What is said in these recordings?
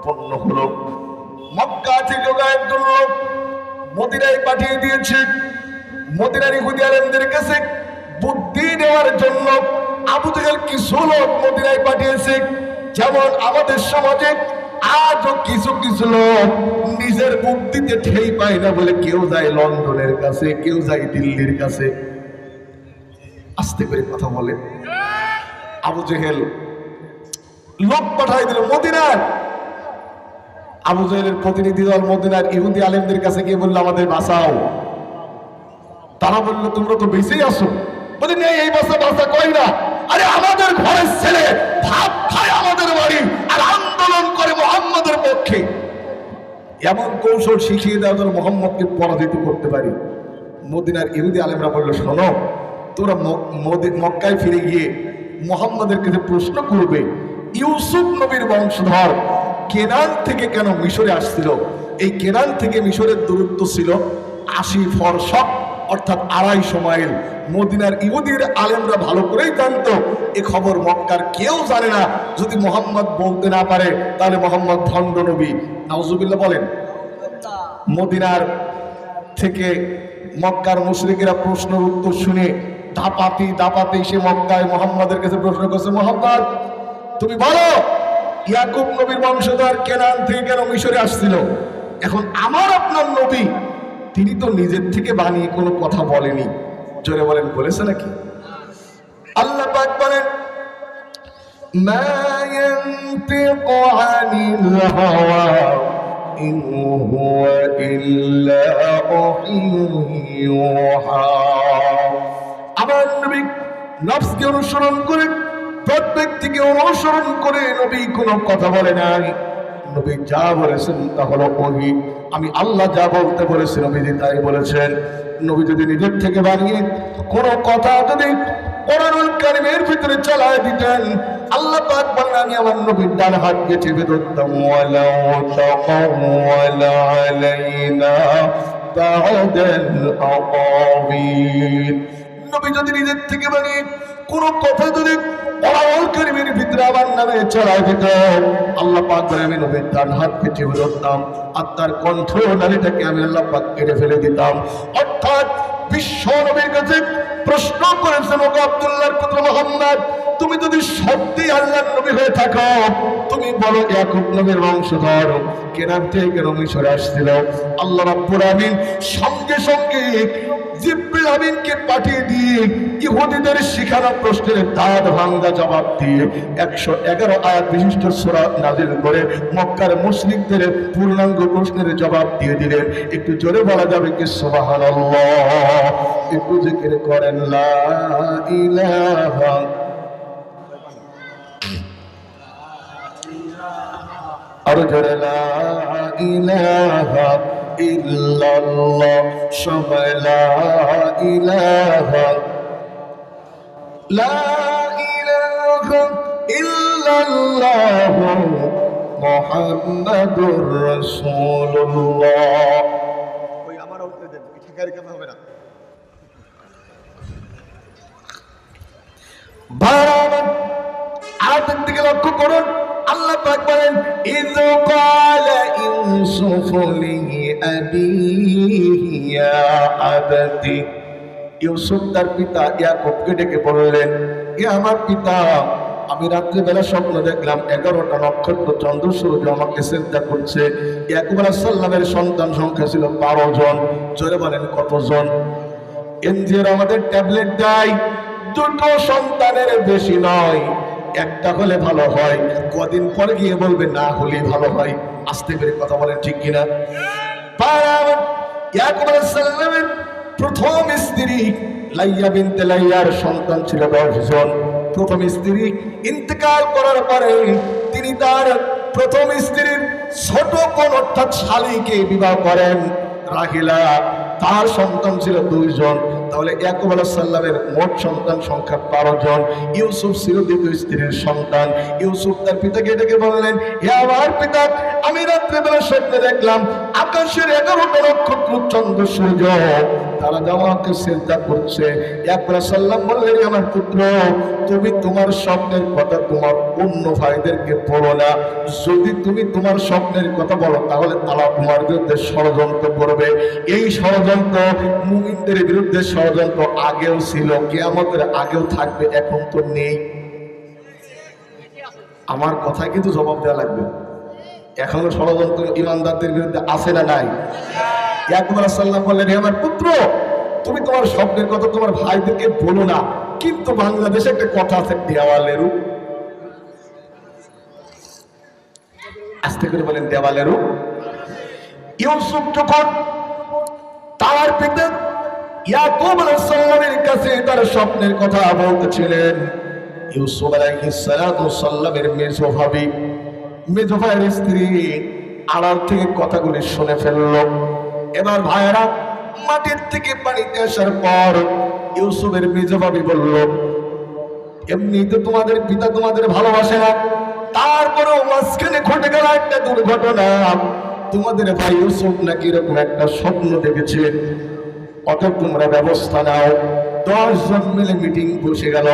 উৎপন্ন হলো। মক্কা থেকে কয়েকজন লোক মদিনায় পাঠিয়ে দিয়েছে। মদিনার ইহুদি আলেমদের কাছে বুদ্ধি দেওয়ার জন্য আবু জাহেল কিছু লোক মদিনায় পাঠিয়েছে। যেমন আমাদের সমাজে আজও কিছু কিছু লোক নিজের বুদ্ধিতে ঠেই পায় না বলে কেউ যায় লন্ডনের কাছে, কেউ যায় দিল্লির কাছে। আস্তে করে কথা বলে। আবু জেহেল লোক পাঠাই দিল মদিনার আবু জেহেলের প্রতিনিধি দল মদিনার ইহুদি আলেমদের কাছে গিয়ে বলল, আমাদের বাঁচাও। তারা বলল, তোমরা তো বেঁচেই আসো বলি, নেই, এই বাসা বাসা কই না? আরে, আমাদের ঘরের ছেলে ভাত খায় আমাদের বাড়ি আর আন্দোলন করে মোহাম্মদের পক্ষে। এমন কৌশল শিখিয়ে দেওয়া যেন মোহাম্মদকে পরাজিত করতে পারি। মদিনার ইহুদি আলেমরা বলল, শোনো, তোরা মক্কায় ফিরে গিয়ে মোহাম্মদের কাছে প্রশ্ন করবে, ইউসুফ নবীর বংশধর কেনান থেকে কেন মিশরে আসছিল? এই কেনান থেকে মিশরের দূরত্ব ছিল আশি ফরসক, অর্থাৎ আড়াইশো মাইল। মদিনার ইহুদির আলেমরা ভালো করেই জানতো। এ খবর মক্কার কেউ জানে না। যদি মোহাম্মদ বলতে না পারে, তাহলে মোহাম্মদ ভণ্ড নবী। নাউজুবিল্লাহ বলেন, মদিনার থেকে মক্কার মুশরিকেরা প্রশ্ন উত্তর শুনে দাপাতি দাপাতি সে মক্কায় মোহাম্মদের কাছে প্রশ্ন করছে, মোহাম্মদ, তুমি বলো ইয়াকুব নবীর বংশধর কেনান থেকে কেন মিশরে আসছিল এখন আমার আপনার নবী তিনি তো নিজের থেকে বানিয়ে কোনো কথা বলেনি জোরে বলেন বলেছে নাকি আল্লাহ পাক বলেন ما ينطق عن الهوى إن هو إلا وحي يوحى আমার নবী নফসকে অনুসরণ করে প্রত্যেকটিকে অনুসরণ করে নবী কোনো কথা বলে নাই। নবী যা বলেছেন তা হলো ওহি। আমি আল্লাহ যা বলতে বলেছি, নবীজি তাই বলেছেন। নবী যদি নিজের থেকে বানিয়ে কোনো কথা যদি কোরআনুল কারিমের ভিতরে চালায় দিতেন, আল্লাহ পাক বলেন, আমি আমার নবীর ডান হাতকে চেপে ধরতাম ওয়ালাউ তাকাওয়ালা আলাইনা বা'দাল আকাবির নবী যদি নিজের থেকে বানিয়ে কোন কথা যদি কোরআনুল ভিতরে আমার নামে চালায় দিত আল্লাহ পাক আমি নবীর ডান হাত চেপে ধরতাম আর তার কণ্ঠ নালীটাকে আমি আল্লাহ পাক কেটে ফেলে দিতাম। অর্থাৎ বিশ্ব নবীর কাছে প্রশ্ন করেছেন ওকে আব্দুল্লাহর পুত্র মোহাম্মদ, তুমি যদি সত্যি নবী হয়ে থাকো, তুমি বলো ইয়াকুব নবীর বংশধর। কেনার থেকে আসছিল। আল্লাহ রাব্বুল আমিন সঙ্গে সঙ্গে জিব্রিল আমিনকে পাঠিয়ে দিয়ে ইহুদিদের শিখানো প্রশ্নের দাঁত ভাঙ্গা জবাব দিয়ে একশো এগারো আয়াত বিশিষ্ট সোরা নাজিল করে মক্কার মুসলিমদের পূর্ণাঙ্গ প্রশ্নের জবাব দিয়ে দিলেন। একটু জোরে বলা যাবে কি সোবাহান একটু জিকির করেন, লা ইলাহা আরও জোরে, লা ইলাহা ইল্লাল্লাহ। সবাই, লা ইল্লাল্লাহ মুহাম্মাদুর রাসূলুল্লাহ। ওই আমার উঠতে দেন ঠিকারি কথা হবে না? আয়াতের দিকে লক্ষ্য করুন। আল্লাহ ইয আবাতি তার পিতা ইয়াকুবকে ডেকে বললেন, এ আমার পিতা, আমি রাত্রিবেলা স্বপ্ন দেখলাম, এগারোটা নক্ষত্র চন্দ্র আমাকে চিন্তা করছে। ইয়াকুব আলাইহিস সন্তান সংখ্যা ছিল বারো জন। জোরে বলেন, কতজন? এনজিওর আমাদের ট্যাবলেট দেয় দুটো সন্তানের বেশি নয়, একটা হলে ভালো হয়। কদিন পরে গিয়ে বলবে, না হলে ভালো হয়। আসতে পেরে কথা বলেন ঠিক কিনা? প্রথম স্ত্রী লাইয়া বিনতে লাইয়ার সন্তান ছিল দশ জন প্রথম স্ত্রী ইন্তেকাল করার পরে তিনি তার প্রথম স্ত্রীর ছোট কোন অর্থাৎ শালীকে বিবাহ করেন। রাহিলা, তার সন্তান ছিল দুইজন। তাহলে ইয়াকুব আলাইহিস সাল্লামের মোট সন্তান সংখ্যা বারো জন। ইউসুফ ছিল দ্বিতীয় স্ত্রীর সন্তান। ইউসুফ তার পিতাকে ডেকে বললেন, হে আমার পিতা, আমি রাত্রেবেলা স্বপ্নে দেখলাম আকাশের এগারোটা নক্ষত্র চন্দ্র সূর্য। তারা আমাকে চিন্তা করছে। সাল্লাম বললেন আমার পুত্র, তুমি তোমার স্বপ্নের কথা তোমার অন্য ভাইদেরকে বলো না। যদি তুমি তোমার স্বপ্নের কথা বলো, তাহলে তারা তোমার বিরুদ্ধে ষড়যন্ত্র করবে। এই ষড়যন্ত্র মুমিনদের বিরুদ্ধে ষড়যন্ত্র আগেও ছিল, কেয়ামতের আগেও থাকবে, এখন তো নেই। আমার কথায় কিন্তু জবাব দেওয়া লাগবে। এখনও ষড়যন্ত্র ইমানদারদের বিরুদ্ধে আছে না নাই? একবার সাল্লাম বললেন, "হে আমার পুত্র, তুমি তোমার স্বপ্নের কথা তোমার ভাইদেরকে বলো না, কিন্তু বাংলাদেশে একটা কথা আছে দেওয়ালেরও আস্তে করে বলেন দেওয়ালেরও ইউসুফ যখন তার পিতা ইয়াকুব আলাইহিস সালামের কাছে তার স্বপ্নের কথা বলতেছিলেন ইউসুফ আলাইহিস সালাতু সাল্লামের মেজো ভাবি, মেজো ভাইয়ের স্ত্রী আড়াল থেকে কথাগুলি শুনে ফেলল। এবার ভাইয়েরা, মাটির থেকে পানিতে আসার পর ইউসুফের মেজো ভাবি বলল, এমনিতে তোমাদের পিতা তোমাদের ভালোবাসে না। তারপরেও মাঝখানে ঘটে গেল একটা দুর্ঘটনা। তোমাদের ভাই ইউসুফ নাকি এরকম একটা স্বপ্ন দেখেছে। অত তোমরা ব্যবস্থা নাও। দশ জন মিলে মিটিং বসে গেল।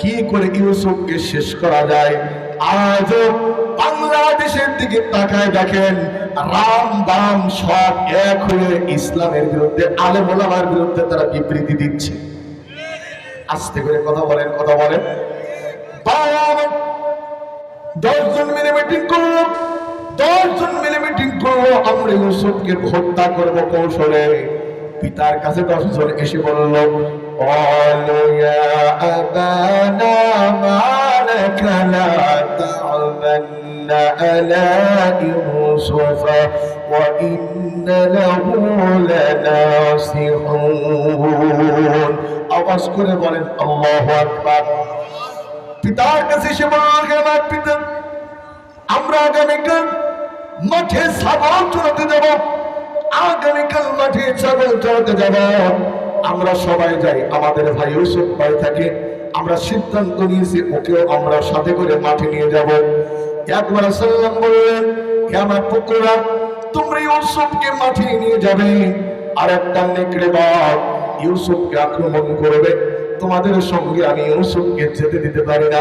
কি করে ইউসুফকে শেষ করা যায়? আজ বাংলাদেশের দিকে তাকায় দেখেন, রাম বাম সব এক হয়ে ইসলামের বিরুদ্ধে, আলেম ওলামার বিরুদ্ধে তারা বিবৃতি দিচ্ছে। আস্তে করে কথা বলেন কথা বলেন। আমরা ইউসুফকে হত্যা করব কৌশলে। পিতার কাছে দশজন এসে বলল قالوا يا أبانا ما لك لا تعمن على يوسف وإن له لناصحون আওয়াজ করে বলেন আল্লাহু আকবার পিতার কাছে এসে বলল আমার পিতা আমরা আগামীকাল মাঠে ছাগল চড়াতে যাব আগামীকাল মাঠে ছাগল চড়াতে যাব আমরা সবাই যাই আমাদের ভাই ইউসুফ ভাই থাকে। আমরা সিদ্ধান্ত নিয়েছি, ওকেও আমরা সাথে করে মাঠে নিয়ে যাব। একবার সাল্লাম বললেন আমার পুত্ররা, তোমরা ইউসুফকে মাঠে নিয়ে যাবে। আর একটা নেকড়ে বাঘ ইউসুফকে আক্রমণ করবে। তোমাদের সঙ্গে আমি ইউসুফকে যেতে দিতে পারি না।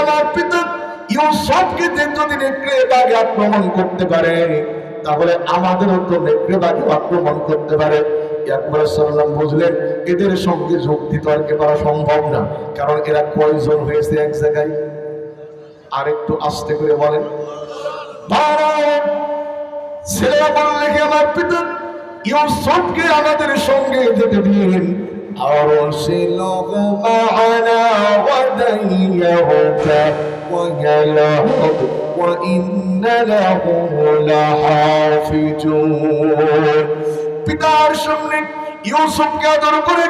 আমার পিতা, ইউসুফকে যদি নেকড়ে বাঘে আক্রমণ করতে পারে তাহলে আমাদেরও তো নেকড়ে বাঘে আক্রমণ করতে পারে একবার সাল্লাম বুঝলেন এদের সঙ্গে যুক্তি তর্কে করা সম্ভব না কারণ এরা কয়জন হয়েছে এক জায়গায় আর একটু আস্তে করে বলেন ভারত ছেলেরা বললে কি আমার পিতা ইউসুফকে আমাদের সঙ্গে যেতে দিন أرسله معنا غدا يرتع ويلعب وإن له لحافظون পিতার সামনে ইউসুফকে আদর করে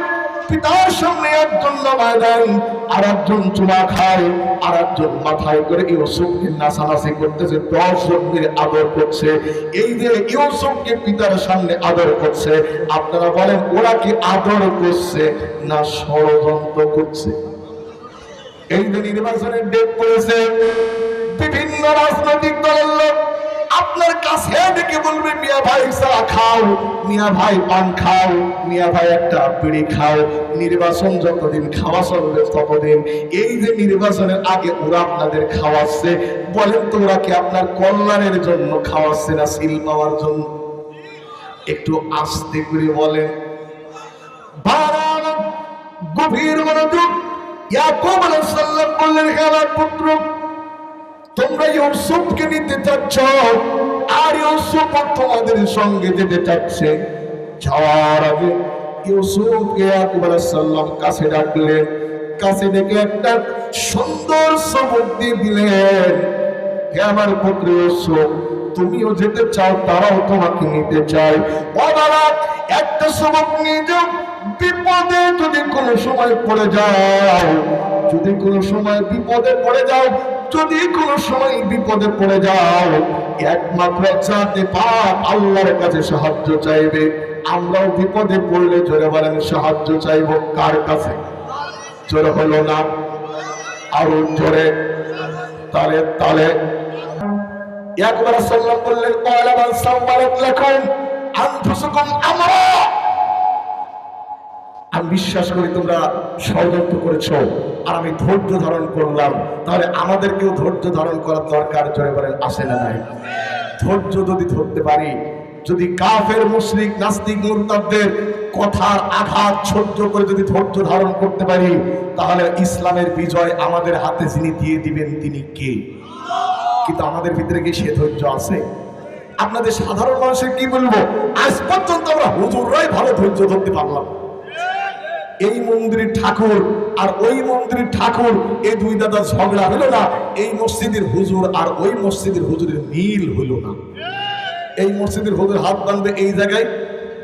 পিতার সামনে একজন নামায় দেয় আর একজন চুমা খায় আর একজন মাথায় করে ইউসুফকে নাচানাচি করতেছে দশ জন মিলে আদর করছে এই যে ইউসুফকে পিতার সামনে আদর করছে আপনারা বলেন ওরা কি আদর করছে না ষড়যন্ত্র করছে এই যে নির্বাচনের ডেট পড়েছে বিভিন্ন রাজনৈতিক দলের লোক আপনার কাছে ডেকে বলবে, মিয়া ভাই, চা খাও, মিয়া ভাই, পান খাও, মিয়া ভাই, একটা বিড়ি খাও, নির্বাচন যতদিন খাওয়া চলবে ততদিন। এই যে নির্বাচনের আগে ওরা আপনাদের খাওয়াচ্ছে, বলেন তো ওরা কি আপনার কল্যাণের জন্য খাওয়াচ্ছে না সিল পাওয়ার জন্য? একটু আস্তে করে বলেন। গভীর মনোযোগ, ইয়াকুব আলাইহিস সালাম বললেন, হে আমার পুত্র তোমরা ইউসুফকে নিতে চাচ্ছ, আর ইউসুফ তোমাদের সঙ্গে যেতে চাচ্ছে। যাওয়ার আগে ইউসুফকে আলাইহিস সালাম কাছে ডাকলেন। কাছে ডেকে একটা সুন্দর সবক দিলেন। আমার পুত্র ইউসুফ তুমিও যেতে চাও, তারাও তোমাকে নিতে চায়। ও একটা নিয়ে যাও বিপদে যদি কোনো সময় পড়ে যাও যদি কোনো সময় বিপদে পড়ে যাও যদি কোনো সময় বিপদে পড়ে যাও, একমাত্র চাতে পাপ আল্লাহর কাছে সাহায্য চাইবে। আমরাও বিপদে পড়লে জোরে বলেন, সাহায্য চাইব কার কাছে? জোরে হলো না? আরও জোরে, তালে তালে। একবার সাল্লাম বললেন, কয়লা মান সাম্মালাত লাকুম, আনফুসুকুম আমরা। আমি বিশ্বাস করি তোমরা ষড়যন্ত্র করেছ। আর আমি ধৈর্য ধারণ করলাম। তাহলে আমাদেরকেও ধৈর্য ধারণ করার দরকার, জোরে বলেন আসে না নাই? ধৈর্য যদি ধরতে পারি, যদি কাফের, মুশরিক, নাস্তিক, মুরতাদদের কথার আঘাত সহ্য করে যদি ধৈর্য ধারণ করতে পারি, তাহলে ইসলামের বিজয় আমাদের হাতে যিনি দিয়ে দিবেন, তিনি কে? কিন্তু আমাদের ভিতরে কি সে ধৈর্য আছে? আপনাদের সাধারণ মানুষের কি বলব? আজ পর্যন্ত আমরা হুজুররাই ভালো ধৈর্য ধরতে পারলাম। এই মন্দিরের ঠাকুর আর ওই মন্দিরের ঠাকুর এই দুই দাদা ঝগড়া হলো না। এই মসজিদের হুজুর আর ওই মসজিদের হুজুরের মিল হলো না। এই মসজিদের হুজুর হাত বাঁধবে এই জায়গায়,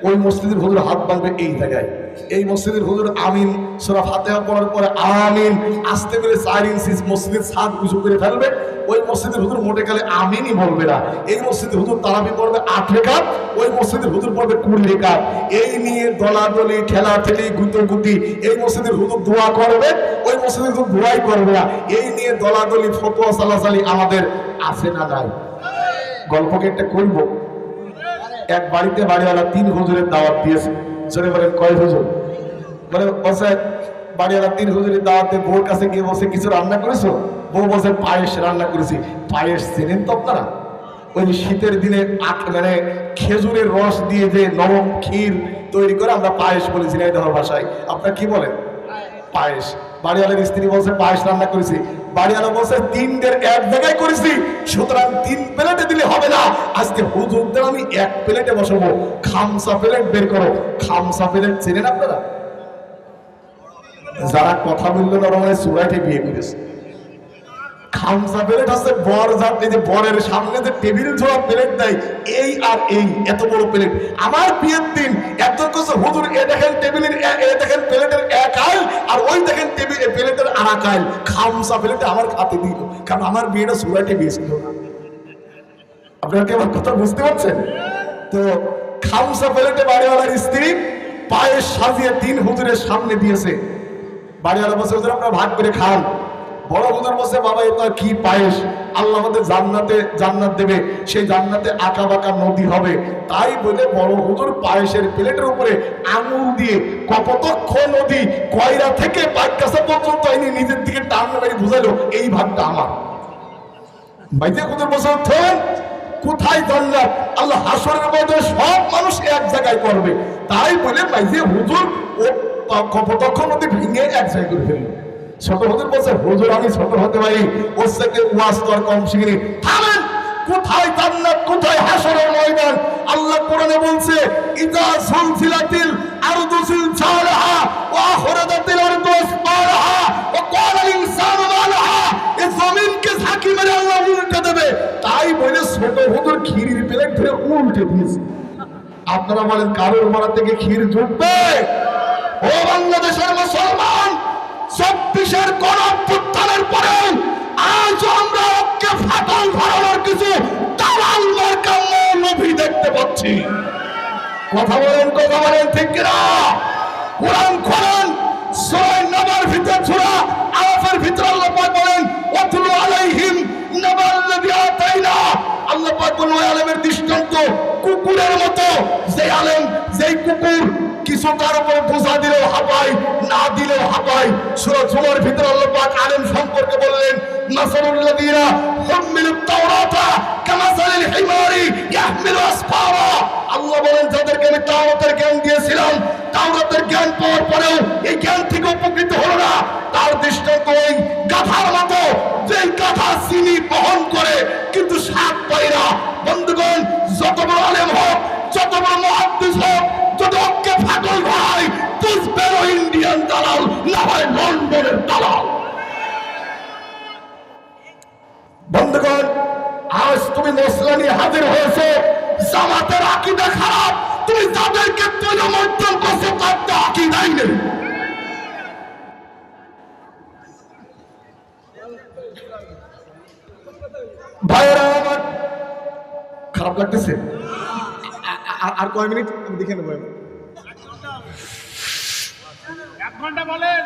ওই মসজিদের হুজুর হাত বাঁধবে এই জায়গায়। এই মসজিদের হুজুর আমিন, সোরা ফাতেহা পড়ার পরে আমিন, আসতে করে চার ইঞ্চি মসজিদের ছাদ উঁচু করে ফেলবে। ওই মসজিদের হুজুর মোটে গেলে আমিনই বলবে না। এই মসজিদের হুজুর তারাবি পড়বে আট রেখাত, ওই মসজিদের হুজুর পড়বে কুড়ি রেখাত। এই নিয়ে দলাদলি ঠেলা ঠেলি গুতোগুতি, এই মসজিদের হুজুর দোয়া করবে, ওই মসজিদের হুজুর দোয়াই করবে না। এই নিয়ে দলাদলি, ফতোয়া সালাসালি আমাদের আছে না নাই। গল্পকে একটা করব এক বাড়িতে বাড়িওয়ালা তিন হুজুরের দাওয়াত দিয়েছে। জোরে বলেন কয় হুজুর? বলে বসে বাড়িওয়ালা তিন হুজুরের দাওয়াতে বউর কাছে গিয়ে বসে কিছু রান্না করেছ? বউ বসে পায়েস রান্না করেছি। পায়েস চেনেন তো আপনারা? ওই শীতের দিনে আখ- মানে খেজুরের রস দিয়ে যে নরম ক্ষীর তৈরি করে আমরা পায়েস বলেছি না ধর ভাষায়। আপনারা কি বলেন? পায়েস। বাড়িওয়ালার স্ত্রী বলছে, পায়েস রান্না করেছি। বাড়িওয়ালা বলছে, তিনটের এক জায়গায় করেছি, সুতরাং তিন প্লেটে দিলে হবে না। আজকে হুজুরদের আমি এক প্লেটে বসাবো। খামসা প্লেট বের করো। খামসা প্লেট চেনেন আপনারা? যারা কথা বলল না, ওরা সুরাইটে বিয়ে করেছে। খামসা প্লেট আছে, বর যাতে যে বরের সামনে যে টেবিল ছোড়া প্লেট দেয় এই আর এই, এত বড় প্লেট। আমার বিয়ের দিন একজন কাছে হুজুর, এ দেখেন টেবিলের এ- দেখেন প্লেটের এক আইল, আর ওই দেখেন টেবিল প্লেটের আর এক আইল। খামসা প্লেটে আমার খাতে দিল, কারণ আমার বিয়েটা সুরাটে বিয়ে ছিল না আপনারা কি আমার কথা বুঝতে পারছেন? তো খামসা প্লেটে বাড়িওয়ালার স্ত্রী পায়েস সাজিয়ে তিন হুজুরের সামনে দিয়েছে। বাড়িওয়ালা বসে হুজুর আপনারা ভাগ করে খান বড় হুজুর বসে বাবা এটা কি পায়েস? আল্লাহ আমাদের জান্নাতে, জান্নাত দেবে। সেই জান্নাতে আঁকা বাঁকা নদী হবে। তাই বলে বড় হুজুর পায়েসের প্লেটের উপরে আঙুল দিয়ে কপতক্ষ নদী কয়রা থেকে পাইকাসা পর্যন্ত এনে নিজের দিকে টান মেরে বুঝালো, এই ভাগটা আমার। বাইতে হুজুর উঠেন, কোথায় জান্নাত? আল্লাহ হাসরের মধ্যে সব মানুষ এক জায়গায় করবে। তাই বলে বাইতে হুজুর ও কপতক্ষ নদী ভেঙে এক জায়গায় করে ফেলল। ছোট বলছে, হুজুর, আমি ছোট হতে পারি। ওর থেকে ওয়াজ কম শিখিনি থামেন, কোথায় জান্নাত, কোথায় হাসরের ময়দান? আল্লাহ কোরআনে বলছে ইজা সুলসিলাতিল আরদু ওয়া আরদু ওয়া ক্বালা আল ইনসানু এই জমিনকে মেরে আল্লাহ উল্টে দেবে। তাই বলে ছোট হুজুর ক্ষীরের প্লেট ধরে উল্টে দিয়েছে। আপনারা বলেন, কারোর মারা থেকে ক্ষীর জুটবে ও চব্বিশের গণ অভ্যুত্থানের পরে আজ আমরা ওকে ফাটল ধরানোর কিছু মৌলভী দেখতে পাচ্ছি। কথা বলেন কথা বলেন, ঠিক কিনা? কোরআন খোলেন ভিতর সূরা আরাফের ভিতর আল্লাহ বলেন, ওয়াতলু আলাইহিম নাবাল্লাযী আতাইনা। আল্লাহ পাক বলেন দৃষ্টান্ত কুকুরের মতো। যে আলেম, যেই কুকুর কিছু তার উপর বোঝা দিলেও হাঁপায়, না দিলেও হাঁপায়। সূরা জুমার ভিতরে আল্লাহ পাক আলেম সম্পর্কে বললেন মাসালুল্লাযীনা হুমিলুত তাওরাতা কামাসালিল হিমারি ইয়াহমিলু আল্লাহ বলেন, যাদেরকে আমি তাওরাতের জ্ঞান দিয়েছিলাম, তাওরাতের জ্ঞান পাওয়ার পরেও এই জ্ঞান থেকে উপকৃত হলো না। তার দৃষ্টান্ত ওই গাধার মতো যে গাধা চিনি বহন করে, কিন্তু সাপ পায় না। বন্ধুগণ, যত বড় আলেম হোক, যত বড় বন্ধুগণ, আজ তুমি মশলা নিয়ে হাজির হয়েছে। জামাতের আকিদা খারাপ। তুমি যাদেরকে তুলে মর্জন করছ তার তো আকিদাই নেই। খারাপ লাগতেছে। আর কয় মিনিট? আমি দেখে নেব ঘণ্টা বলেন।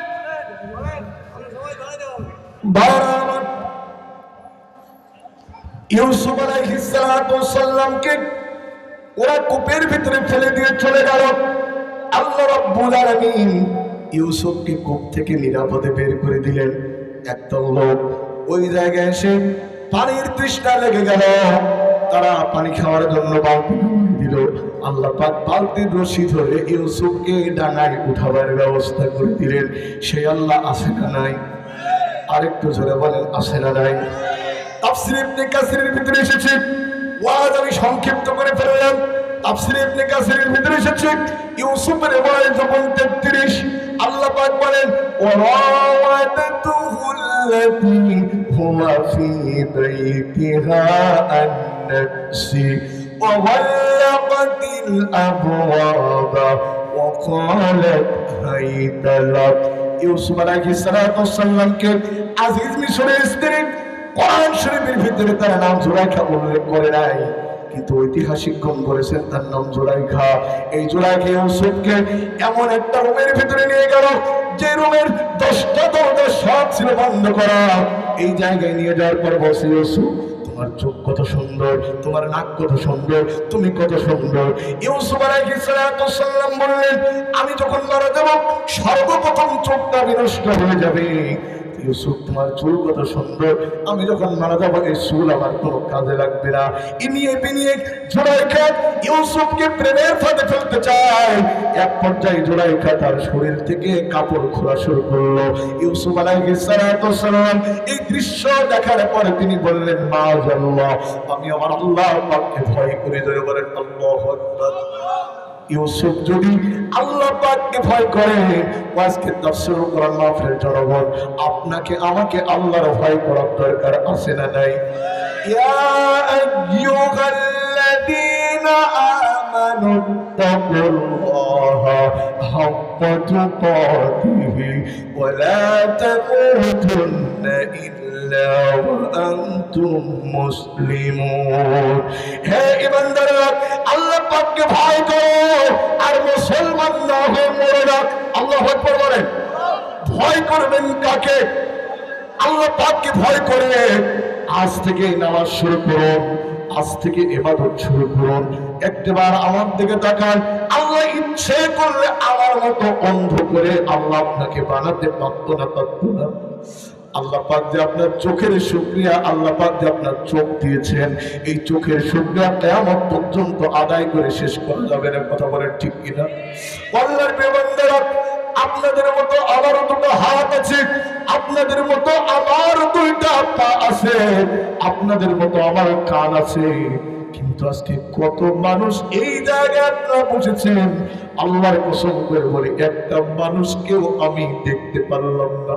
ওরা ফেলে দিয়ে চলে গেল। কূপ থেকে নিরাপদে বের করে দিলেন। একদল লোক ওই জায়গায় এসে পানির তৃষ্ণা লেগে গেল। তারা পানি খাওয়ার জন্য বালতি দিল। আল্লাহ পাক বালতির রশি ধরে ইউসুফকে ডাঙায় উঠাবার ব্যবস্থা করে দিলেন। সেই আল্লাহ আসে না নাই? আরেকটু জোরে বলেন আসে না নাই? তাফসির ইবনে কাসিরের ভিতরে এসেছে। ওয়াজ আমি সংক্ষিপ্ত করে ফেললাম। তাফসির ইবনে কাসিরের ভিতরে এসেছে। ইউসুফের বয়স যখন 33 আল্লাহ পাক বলেন ওয়াওয়াদাতুহু আল্লাতী হুয়া ফি বাইতিহা আন وغلقت الأبواب وقالت هيت لك ইউসুফ আলাইহিস সালাতু সাল্লামকে আজিজ মিশরের স্ত্রী কোরআন শরীফের ভিতরে তার নাম জুলাইখা উল্লেখ করে নাই কিন্তু ঐতিহাসিকগণ বলেছেন তার নাম জুলাইখা এই জুলাইখা ইউসুফকে এমন একটা রুমের ভিতরে নিয়ে গেল যে রুমের দশটা দরজা সব ছিল বন্ধ করা এই জায়গায় নিয়ে যাওয়ার পর বসে ইউসুফ তোমার চোখ কত সুন্দর, তোমার নাক কত সুন্দর, তুমি কত সুন্দর। ইউসুফ আলাইহিসসালাম বললেন, আমি যখন মারা যাব, সর্বপ্রথম চোখটা বিনষ্ট হয়ে যাবে। ইউসুফ, তোমার চুল কত সুন্দর। আমি যখন মারা যাব, এই চুল আমার কোনো কাজে লাগবে না। ইনিয়ে বিনিয়ে ইউসুফকে প্রেমের ফাঁদে ফেলতে চায়। এক পর্যায়ে তার শরীর থেকে কাপড় খোলা শুরু করল। ইউসুফ আলাইহিস সালাম, এই দৃশ্য দেখার পরে তিনি বললেন মা আল্লাহ আমি আমার আল্লাহ পাককে ভয় করে ধরে বলেন, আল্লাহু ইউসুফ যদি আল্লাহ পাককে ভয় করে আজকে দর্শন করার মাফের জনগণ, আপনাকে, আমাকে আল্লাহর ভয় করার দরকার আছে না নাই? হে ইমানদাররা আল্লাহ পাককে ভয় করো আর মুসলমান না হয়ে মরে না আল্লাহ আকবার বলেন। ভয় করবেন কাকে? আল্লাহ পাককে ভয় করে। আজ থেকে নামাজ শুরু করুন। আজ থেকে এবাদত শুরু করুন। একবার আমার দিকে তাকান। আল্লাহ ইচ্ছে করলে আমার মতো অন্ধ করে আল্লাহ আপনাকে বানাতে পারত না পারত না। আল্লাহ যে আপনার চোখের শুক্রিয়া আল্লাহ যে আপনার চোখ দিয়েছেন, এই চোখের শুক্রিয়া কেয়ামত পর্যন্ত আদায় করে শেষ করা যাবে না, কথা বলেন ঠিক কিনা? আল্লাহর বেবন্দারা আপনাদের মতো আমারও দুটো হাত আছে, আপনাদের মতো আমার দুইটা পা আছে, আপনাদের মতো আমার কান আছে। কিন্তু আজকে কত মানুষ এই জায়গায় আপনারা বসেছেন, আল্লাহর কসম করে বলি, একটা মানুষকেও আমি দেখতে পারলাম না।